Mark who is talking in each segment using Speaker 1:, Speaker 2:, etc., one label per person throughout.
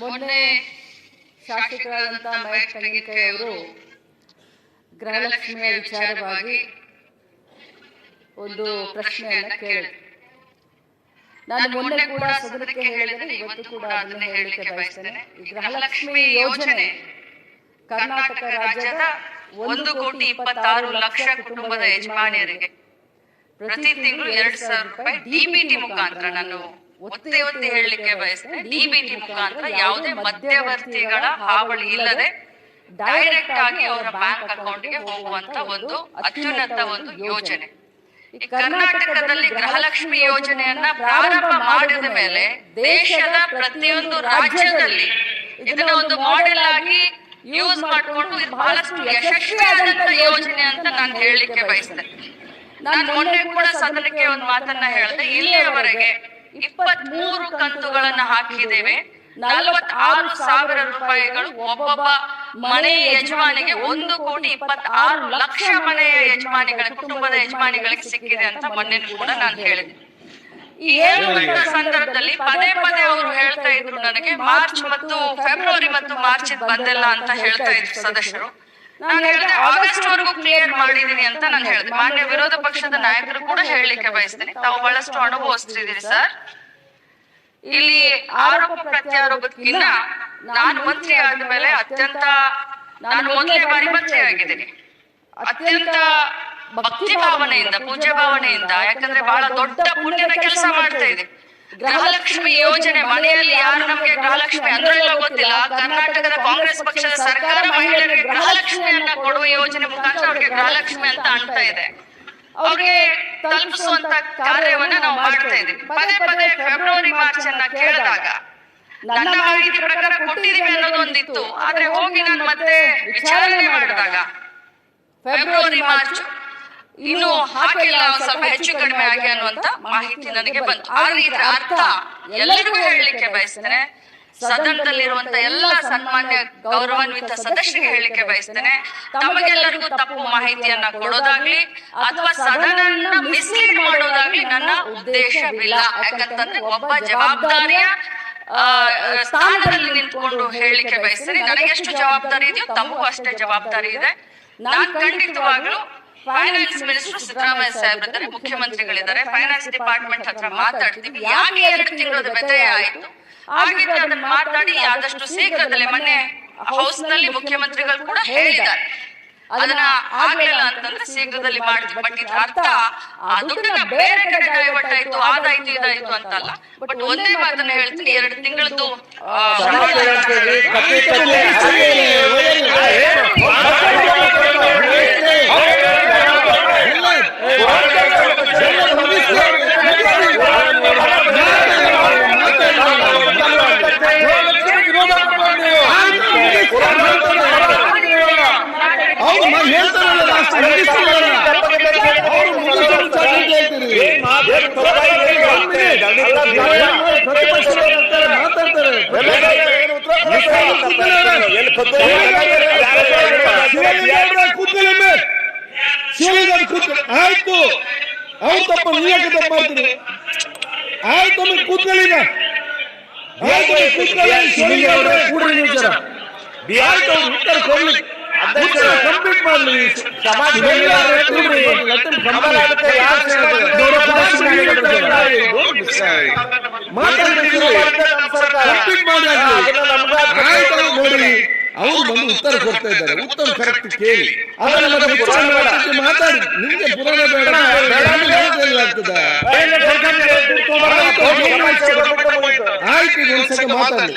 Speaker 1: ಮೊನ್ನೆ ಶಾಸಕರಾದಂಥ ಮಹೇಶ್ ತೆಂಗಿನಕಾಯಿ ಅವರು ಗೃಹಲಕ್ಷ್ಮಿಯ ವಿಚಾರವಾಗಿ ಒಂದು ಪ್ರಶ್ನೆಯನ್ನ ಕೇಳಿದ್ರು ನಾನು ಮೊನ್ನೆ ಕೂಡ ಸದನಕ್ಕೆ ಹೇಳಿದರೆ ಇವತ್ತು ಕೂಡ ಅದನ್ನ ಹೇಳಲಿಕ್ಕೆ ಬಯಸ್ತೇನೆ. ಈ ಗೃಹಲಕ್ಷ್ಮಿ ಯೋಜನೆ ಕರ್ನಾಟಕ ರಾಜ್ಯದ
Speaker 2: ಒಂದು ಕೋಟಿ ಇಪ್ಪತ್ತಾರು ಲಕ್ಷ ಕುಟುಂಬದ ಯಜಮಾನಿಯರಿಗೆ. ಪ್ರತಿ ತಿಂಗಳು ಎರಡ್ ಸಾವಿರ ರೂಪಾಯಿ ಡಿಬಿಟಿ ಮುಖಾಂತರ ನಾನು ಒತ್ತಿ ಒತ್ತಿ ಹೇಳಲಿಕ್ಕೆ ಬಯಸ್ತೇನೆ ಡಿಬಿಟಿ ಮುಖಾಂತರ ಯಾವುದೇ ಮಧ್ಯವರ್ತಿಗಳ ಹಾವಳಿ ಇಲ್ಲದೆ ಡೈರೆಕ್ಟ್ ಆಗಿ ಅವರ ಬ್ಯಾಂಕ್ ಅಕೌಂಟ್ಗೆ ಹೋಗುವಂತ ಒಂದು ಅತ್ಯುನ್ನತ ಒಂದು ಯೋಜನೆ. ಈ ಕರ್ನಾಟಕದಲ್ಲಿ ಗೃಹಲಕ್ಷ್ಮಿ ಯೋಜನೆಯನ್ನ ಪ್ರಾರಂಭ ಮಾಡಿದ ಮೇಲೆ ದೇಶದ ಪ್ರತಿಯೊಂದು ರಾಜ್ಯದಲ್ಲಿ ಇದನ್ನ ಒಂದು ಮಾಡೆಲ್ ಆಗಿ ಯೂಸ್ ಮಾಡಿಕೊಂಡು ಇದು ಬಹಳಷ್ಟು ಯಶಸ್ವಿಯಾದಂತ ಯೋಜನೆ ಅಂತ ನಾನು ಹೇಳಲಿಕ್ಕೆ ಬಯಸ್ತೇನೆ. ನಾನು ಮೊನ್ನೆ ಕೂಡ ಸದನಕ್ಕೆ ಒಂದು ಮಾತನ್ನ ಹೇಳಿದೆ. ಇಲ್ಲಿಯವರೆಗೆ ಇಪ್ಪತ್ತ್ ಕಂತುಗಳನ್ನು ಹಾಕಿದ್ದೇವೆ. ನಲವತ್ತಾರು ಸಾವಿರ ರೂಪಾಯಿಗಳು ಒಬ್ಬೊಬ್ಬ ಮನೆ ಯಜಮಾನಿಗೆ ಒಂದು ಕೋಟಿ ಇಪ್ಪತ್ತಾರು ಲಕ್ಷ ಮನೆಯ ಯಜಮಾನಿಗಳ ಕುಟುಂಬದ ಯಜಮಾನಿಗಳಿಗೆ ಸಿಕ್ಕಿದೆ ಅಂತ ಮೊನ್ನೆ ಕೂಡ ನಾನು ಹೇಳಿದೆ ಈ ಹೇಳುವಂತ ಸಂದರ್ಭದಲ್ಲಿ ಪದೇ ಪದೇ ಅವರು ಹೇಳ್ತಾ ಇದ್ರು ನನಗೆ ಮಾರ್ಚ್ ಮತ್ತು ಫೆಬ್ರವರಿ ಮತ್ತು ಮಾರ್ಚ್ ಬಂದಿಲ್ಲ ಅಂತ ಹೇಳ್ತಾ ಇದ್ರು ಸದಸ್ಯರು. ನಾನು ಹೇಳಿದೆ ಆಗಸ್ಟ್ ವರೆಗೂ ಕ್ಲಿಯರ್ ಮಾಡಿದೀನಿ ಅಂತ ನಾನು ಹೇಳಿದೆ. ಮಾನ್ಯ ವಿರೋಧ ಪಕ್ಷದ ನಾಯಕರು ಕೂಡ ಹೇಳಲಿಕ್ಕೆ ಬಯಸ್ತೇನೆ. ತಾವು ಬಹಳಷ್ಟು ಅನುಭವಿಸ್ತಿದ್ದೀರಿ ಸರ್. ಇಲ್ಲಿ ಆರೋಪ ಪ್ರತ್ಯಾರೋಪಕ್ಕಿಂತ ನಾನು ಮಂತ್ರಿ ಆದ ಮೇಲೆ ಅತ್ಯಂತ ನಾನು ಮೊದಲನೇ ಬಾರಿ ಮಂತ್ರಿ ಆಗಿದ್ದೀನಿ. ಅತ್ಯಂತ ಭಕ್ತಿ ಭಾವನೆಯಿಂದ ಪೂಜ್ಯ ಭಾವನೆಯಿಂದ ಯಾಕಂದ್ರೆ ಬಹಳ ದೊಡ್ಡ ಪುಣ್ಯದ ಕೆಲಸ ಮಾಡ್ತಾ ಇದೆ. ಗೃಹಲಕ್ಷ್ಮಿ ಯೋಜನೆ, ಮನೆಯಲ್ಲಿ ಯಾರು ನಮಗೆ ಗೃಹಲಕ್ಷ್ಮಿ ಅಂದ್ರೆಲ್ಲ ಗೊತ್ತಿಲ್ಲ. ಕರ್ನಾಟಕದ ಕಾಂಗ್ರೆಸ್ ಪಕ್ಷದ ಸರ್ಕಾರ ಮಹಿಳೆಯರಿಗೆ ಗೃಹಲಕ್ಷ್ಮಿಯನ್ನ ಕೊಡುವ ಯೋಜನೆ ಮುಖಾಂತರ ಅವ್ರಿಗೆ ಗೃಹಲಕ್ಷ್ಮಿ ಅಂತ ಅಂತ ಇದೆ. ಅವ್ರಿಗೆ ತಲುಪಿಸುವಂತ ಕಾರ್ಯವನ್ನ ನಾವು ಮಾಡ್ತಾ ಇದ್ದೀವಿ. ಪದೇ ಪದೇ ಫೆಬ್ರವರಿ ಮಾರ್ಚ್ ಅನ್ನ ಕೇಳಿದಾಗ ನನ್ನ ಮಾಹಿತಿ ಪ್ರಕಾರ ಕೊಟ್ಟಿದ್ದೀವಿ ಅನ್ನೋದೊಂದಿತ್ತು ಆದ್ರೆ ಹೋಗಿ ನಾನು ಮತ್ತೆ ವಿಚಾರಣೆ ಮಾಡಿದಾಗ, ಫೆಬ್ರವರಿ, ಮಾರ್ಚ್ ಇನ್ನು ಹಾಕಿಲ್ಲ ಸ್ವಲ್ಪ ಹೆಚ್ಚು ಕಡಿಮೆ ಆಗಿ ಅನ್ನುವಂತ ಮಾಹಿತಿ ನನಗೆ ಬಂತು. ಆದ್ರೆ ಇದರ ಅರ್ಥ ಎಲ್ಲರಿಗೂ ಹೇಳಲಿಕ್ಕೆ ಬಯಸ್ತೇನೆ. ಸದನದಲ್ಲಿರುವಂತ ಎಲ್ಲ ಸನ್ಮಾನ್ಯ ಗೌರವಾನ್ವಿತ ಸದಸ್ಯರಿಗೆ ಹೇಳಿಕೆ ಬಯಸ್ತೇನೆ. ತಮಗೆಲ್ಲರಿಗೂ ತಪ್ಪು ಮಾಹಿತಿಯನ್ನ ಕೊಡೋದಾಗ್ಲಿ ಅಥವಾ ಸದನನ್ನ ಮಿಸ್ಲೀಡ್ ಮಾಡೋದಾಗ್ಲಿ ನನ್ನ ಉದ್ದೇಶವಿಲ್ಲ ಯಾಕಂತಂದ್ರೆ ಒಬ್ಬ ಜವಾಬ್ದಾರಿಯ ಆ, ಸ್ಥಾನದಲ್ಲಿ ನಿಂತ್ಕೊಂಡು ಹೇಳಿಕೆ ಬಯಸ್ತೇನೆ. ನನಗೆಷ್ಟು ಜವಾಬ್ದಾರಿ ಇದೆಯೋ ತಮಗೂ ಅಷ್ಟೇ ಜವಾಬ್ದಾರಿ ಇದೆ. ನಾನು ಖಂಡಿತವಾಗ್ಲೂ ಫೈನಾನ್ಸ್ ಮಿನಿಸ್ಟರ್ ಸಿದ್ದರಾಮಯ್ಯ ಸಾಹೇಬ್ ಇದ್ದಾರೆ ಮುಖ್ಯಮಂತ್ರಿಗಳಿದ್ದಾರೆ. ಫೈನಾನ್ಸ್ ಡಿಪಾರ್ಟ್ಮೆಂಟ್ ಹತ್ರ ಮಾತಾಡ್ತೀವಿ. ಯಾಕೆ ಎರಡು ತಿಂಗಳದ ವ್ಯತ್ಯಯ ಆಯ್ತು? ಹಾಗಿದ್ರೆ ಅದನ್ನ ಮಾತಾಡಿ ಆದಷ್ಟು ಶೀಘ್ರದಲ್ಲೇ ಮೊನ್ನೆ ಹೌಸ್ನಲ್ಲಿ ಮುಖ್ಯಮಂತ್ರಿಗಳು ಕೂಡ ಹೇಳಿದ್ದಾರೆ. ಅದನ್ನ ಆಗ್ಲಿಲ್ಲ ಅಂತಂದ್ರೆ ಶೀಘ್ರದಲ್ಲಿ ಮಾಡ್ತೀವಿ. ಬಟ್ ಇದ್ರ ಅರ್ಥ ಆ ದುಡ್ಡನ್ನ ಬೇರೆ ಕಡೆ ಡೈವರ್ಟ್ ಆಯ್ತು. ಅದಾಯ್ತು ಇದಾಯ್ತು ಅಂತಲ್ಲ ಬಟ್ ಒಂದೇ ಮಾತನ್ನ ಹೇಳ್ತೀನಿ. ಎರಡು ತಿಂಗಳದ್ದು
Speaker 3: ಆಯ್ತು ಅವ್ರು ತಪ್ಪ ನೀ ಯಾಕೆ ತಪ್ಪು ಮಾಡ್ತೀರಿ ಆಯ್ತು ಒಮ್ಮೆ ಕೂತ್ಕೊಳ್ಳಿ ಈಗ ಆಯ್ತು ಕೂತ್ಕೊಳ್ಳಿ ಕೂಡ್ರಿ ನೀವು ಜರ ಆಯ್ತು ಅವ್ರು ಉತ್ತರ ಕಂಪ್ಲೀಟ್ ಮಾಡ್ಲಿ ಕಂಪ್ಲೀಟ್ ಮಾಡಿ ಅವ್ರು ನೋಡಿ. ಅವ್ರು ಬಂದು ಉತ್ತರ ಕೊಡ್ತಾ ಇದ್ದಾರೆ. ಉತ್ತರ ಕರೆಕ್ಟ್ ಕೇಳಿ. ಮಾತಾಡಿ. ನಿಮ್ಗೆ ಪುರಾಣ ಬೇಡ ಆಯ್ತು ಒಂದ್ಸಲ ಮಾತಾಡಿ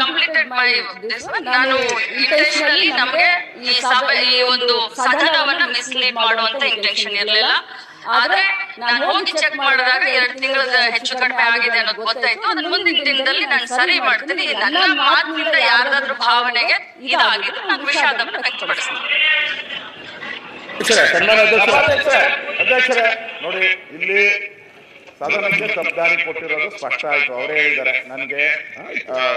Speaker 2: ಕಂಪ್ಲೀಟೆಡ್ ಮೈ ನಾನು ಇಂಟೆನ್ಷನಲಿ ನಮಗೆ ಈ ಸಭೆ ಈ ಒಂದು ಸದನವನ್ನ ಮಿಸ್ಲೀಡ್ ಮಾಡುವಂತ ಇಂಟೆನ್ಷನ್ ಇರಲಿಲ್ಲ. ಆದ್ರೆ ನಾನು ಹೋಗಿ ಚೆಕ್ ಮಾಡಿದಾಗ ಎರಡು ತಿಂಗಳ ಹೆಚ್ಚು ಕಡಿಮೆ ಆಗಿದೆ ಅನ್ನೋದು ಗೊತ್ತಾಯ್ತು. ಅದನ್ನ ಮುಂದಿನ ದಿನದಲ್ಲಿ ನಾನು ಸರಿ ಮಾಡ್ತೀನಿ. ನನ್ನ ಮಾತಿನಿಂದ ಯಾರಾದ್ರೂ ಭಾವನೆಗೆ ಇದಾಗಿದ್ದು ನಾನು ವಿಷಾದವನ್ನು ವ್ಯಕ್ತಪಡಿಸ್ತೀನಿ.
Speaker 4: ನೋಡಿ ಇಲ್ಲಿ ಸದನಕ್ಕೆ ತಪ್ಪದಾರಿ ಕೊಟ್ಟಿರೋದು ಸ್ಪಷ್ಟ ಆಯ್ತು. ಅವರೇ ಹೇಳಿದ್ದಾರೆ ನನಗೆ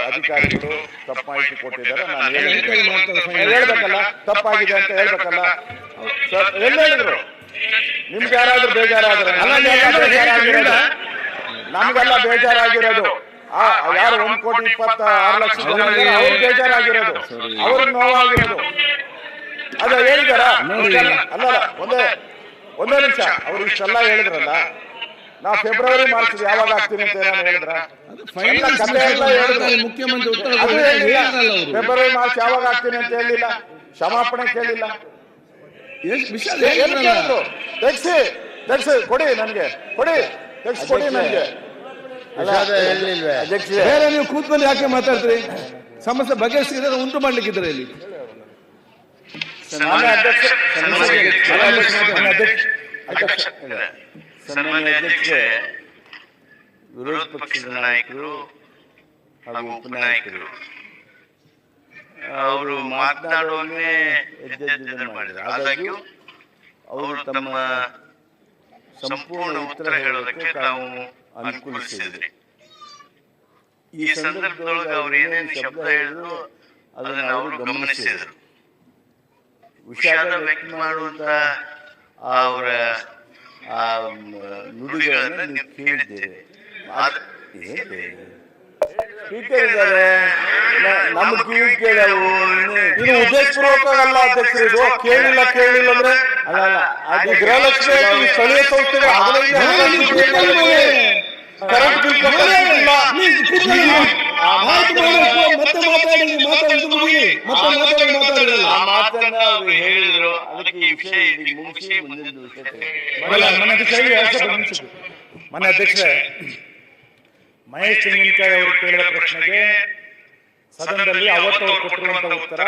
Speaker 4: ಅಧಿಕಾರಿಗಳು ತಪ್ಪು ಮಾಹಿತಿ ಕೊಟ್ಟಿದ್ದಾರೆ ನಾನು. ಹೇಳ್ಬೇಕಲ್ಲ ತಪ್ಪಾಗಿದೆ ಅಂತ ಹೇಳ್ಬೇಕಲ್ಲ. ಸರ್ ಎಲ್ಲಿ ಹೇಳಿದ್ರು? ನಿಮ್ಗೆ ಯಾರಾದ್ರೂ ಬೇಜಾರಾದ್ರೆ ನಮ್ಗೆಲ್ಲ ಬೇಜಾರಾಗಿರೋದು. ಆ, ಯಾರು ಒಂದ್ ಕೋಟಿ ಇಪ್ಪತ್ತ ಆರು ಲಕ್ಷ ಅವ್ರು ಬೇಜಾರಾಗಿರೋದು. ಅವ್ರಿಗೆ ನೋವಾಗಿರೋದು. ಅದ ಹೇಳಿದಾರ? ಅಲ್ಲ ಒಂದೇ ಒಂದೇ ನಿಮಿಷ. ಅವ್ರು ಇಷ್ಟೆಲ್ಲ ಹೇಳಿದ್ರಲ್ಲ ನಾ ಫೆಬ್ರವರಿ ಮಾರ್ಚ್ ಯಾವಾಗ ಆಗ್ತೀನಿ ಅಂತ ಏನಾದ್ರು ಹೇಳಿದ್ರ.
Speaker 3: ಮುಖ್ಯಮಂತ್ರಿ
Speaker 4: ಫೆಬ್ರವರಿ ಮಾರ್ಚ್ ಯಾವಾಗ ಆಗ್ತೀನಿ ಅಂತ ಹೇಳಿಲ್ಲ. ಕ್ಷಮಾಪಣೆ ಕೇಳಿಲ್ಲ. ತೆಗ್ಸಿ ತೆಗ್ಸಿ ಕೊಡಿ ನನ್ಗೆ. ಕೊಡಿ ತೆಗ್ಸಿ ಕೊಡಿ ನನ್ಗೆ.
Speaker 3: ಬೇರೆ ನೀವು ಕೂತ್ಕೊಂಡು ಯಾಕೆ ಮಾತಾಡ್ತೀರಿ? ಸಮಸ್ಯೆ ಬಗೆಹರಿಸಿದ್ರೆ ಉಂಟು ಮಾಡ್ಲಿಕ್ಕಿದ್ರೆ ಇಲ್ಲಿ.
Speaker 4: ಅಧ್ಯಕ್ಷ
Speaker 5: ಸನ್ಮಾನ್ಯ ಅಧ್ಯಕ್ಷೆ ವಿರೋಧ ಪಕ್ಷದ ನಾಯಕರು ಹಾಗೂ ಉಪನಾಯಕರು. ಅವರು ಮಾತನಾಡುವಾಗಲೇ ಎದ್ದೆದ್ದನ್ನು ಮಾಡಿದರು ಆದಾಗ್ಯೂ ಅವರು ತಮ್ಮ ಸಂಪೂರ್ಣ ಉತ್ತರ ಹೇಳೋದಕ್ಕೆ ತಾವು ಅನುಕೂಲಿಸಿದ್ರಿ. ಈ ಸಂದರ್ಭದೊಳಗೆ ಅವ್ರು ಏನೇನು ಶಬ್ದ ಹೇಳಿದ್ರು ಅದನ್ನು ಅವರು ಗಮನಿಸಿದರು. ವಿಷಾದ ವ್ಯಕ್ತ ಮಾಡುವಂತ ಅವರ ಆ ನುಡಿಗಳನ್ನು ನೀವು ಕೇಳಿದ್ದೇವೆ?
Speaker 4: ಸ್ಪೀಕರ್ ನಮ್ಮ ಕಿವಿ ಕೇಳವು ಇದು ಉದ್ದೇಶಪೂರ್ವಕ ಅಲ್ಲ ಅಧ್ಯಕ್ಷರು ಇದು ಕೇಳಿಲ್ಲ ಕೇಳಿಲ್ಲ ಅಂದ್ರೆ
Speaker 5: ಅಲ್ಲ ಅಲ್ಲ.
Speaker 4: ಈ ಗೃಹಲಕ್ಷ್ಮಿ ಸ್ಥಳೀಯ ಸಂಸ್ಥೆಗಳು ಹದಿನೈದು ಕರೆಂಟ್ ಬಿಲ್ ಕಟ್ಟಲಿಲ್ಲ
Speaker 3: ಅಧ್ಯಕ್ಷ ಮತ್ತೆ ಮಾತಾಡಿ ಮಾತಾಡಿದ್ದು ಮುಗಿಲಿ ಮತ್ತೆ ಮಾತಾಡಿ ಮಾತಾಡಿರಲ್ಲ
Speaker 5: ಆ ಮಾತನ್ನ ಅವರು ಹೇಳಿದ್ರು. ಅದಕ್ಕೆ ಈ ವಿಷಯ ಮುಗಿಸಿ ಮುಂದಿನ
Speaker 4: ನಿಮಿಷ. ಅಧ್ಯಕ್ಷರೇ ಮಹೇಶ್ ತೆಂಗಿನಕಾಯಿ ಅವರು ಕೇಳಿದ ಪ್ರಶ್ನೆಗೆ ಸದನದಲ್ಲಿ ಅವತ್ತು ಅವರು ಕೊಟ್ಟಿರುವಂತ ಉತ್ತರ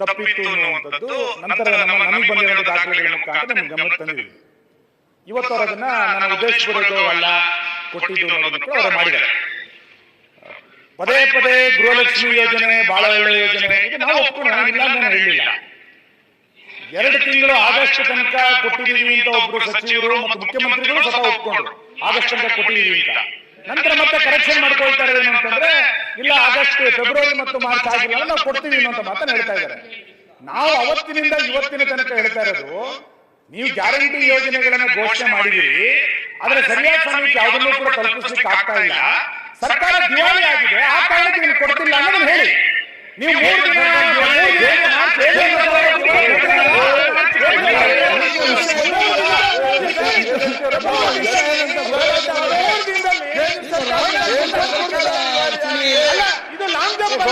Speaker 4: ತಪ್ಪಿತ್ತು ಅನ್ನುವಂಥದ್ದು ನಂತರ ನಮ್ಮ ನಮಗೆ ಬಂದಿರುವಂತಹ ದಾಖಲೆಗಳ ಮುಖಾಂತರ ನಿಮ್ಗೆ ಗಮನಕ್ಕೆ ತಂದಿದ್ದೀವಿ. ಇವತ್ತು ಅವರದನ್ನ ಅದನ್ನ ನನ್ನ ಉದ್ದೇಶಪೂರ್ವಕವಲ್ಲ ಕೊಟ್ಟಿದ್ದು ಅನ್ನೋದನ್ನು ಕೂಡ ಅವರು ಮಾಡಿದ್ದಾರೆ. ಪದೇ ಪದೇ ಗೃಹಲಕ್ಷ್ಮಿ ಯೋಜನೆ ಬಹಳ ಒಳ್ಳೆ ಯೋಜನೆ ನಾವು ಒಪ್ಕೊಂಡು ಇಲ್ಲ ಅಂತ ನಾನು ಎರಡು ತಿಂಗಳು ಆಗಸ್ಟ್ ತನಕ ಕೊಟ್ಟಿದ್ದೀವಿ ಅಂತ ಒಬ್ರು ಸಚಿವರು ಮತ್ತು ಮುಖ್ಯಮಂತ್ರಿಗಳು ಸಹ ಒಪ್ಕೊಂಡ್ರು. ಆಗಸ್ಟ್ ತನಕ ಕೊಟ್ಟಿದ್ದೀವಿ ಅಂತ. ನಂತರ ಮತ್ತೆ ಕರೆಕ್ಷನ್ ಮಾಡ್ಕೊಳ್ತಾರೆ ಏನು ಅಂತಂದ್ರೆ, ಇಲ್ಲ ಆಗಸ್ಟ್, ಫೆಬ್ರವರಿ ಮತ್ತು ಮಾರ್ಚ್ ಆಗಿಲ್ಲ ನಾವು ಕೊಡ್ತೀವಿ ಅನ್ನೋಂತ ಮಾತನ್ನ ಹೇಳ್ತಾ ಇದ್ದಾರೆ. ನಾವು ಅವತ್ತಿನಿಂದ ಇವತ್ತಿನ ತನಕ ಹೇಳ್ತಾ ಇರೋದು, ನೀವು ಗ್ಯಾರಂಟಿ ಯೋಜನೆಗಳನ್ನ ಘೋಷಣೆ ಮಾಡಿದಿರಿ ಆದ್ರೆ ಸರಿಯಾದ ಸಮಯಕ್ಕೆ ಯಾವುದನ್ನು ಕೂಡ ತಲುಪಿಸ್ಲಿಕ್ಕೆ ಆಗ್ತಾ ಇಲ್ಲ. ಸರ್ಕಾರ ದಿವಾಳಿ ಆಗಿದೆ ಆ ಕಾರಣಕ್ಕೆ ನೀವು ಕೊಡ್ತಿಲ್ಲ ಅನ್ನೋದು ಹೇಳಿ ನೀವು ಮೂರು ದಿನ ಮೂರು ದಿನ ಇದು ಲಾಂಗ್ ಜಂಪ್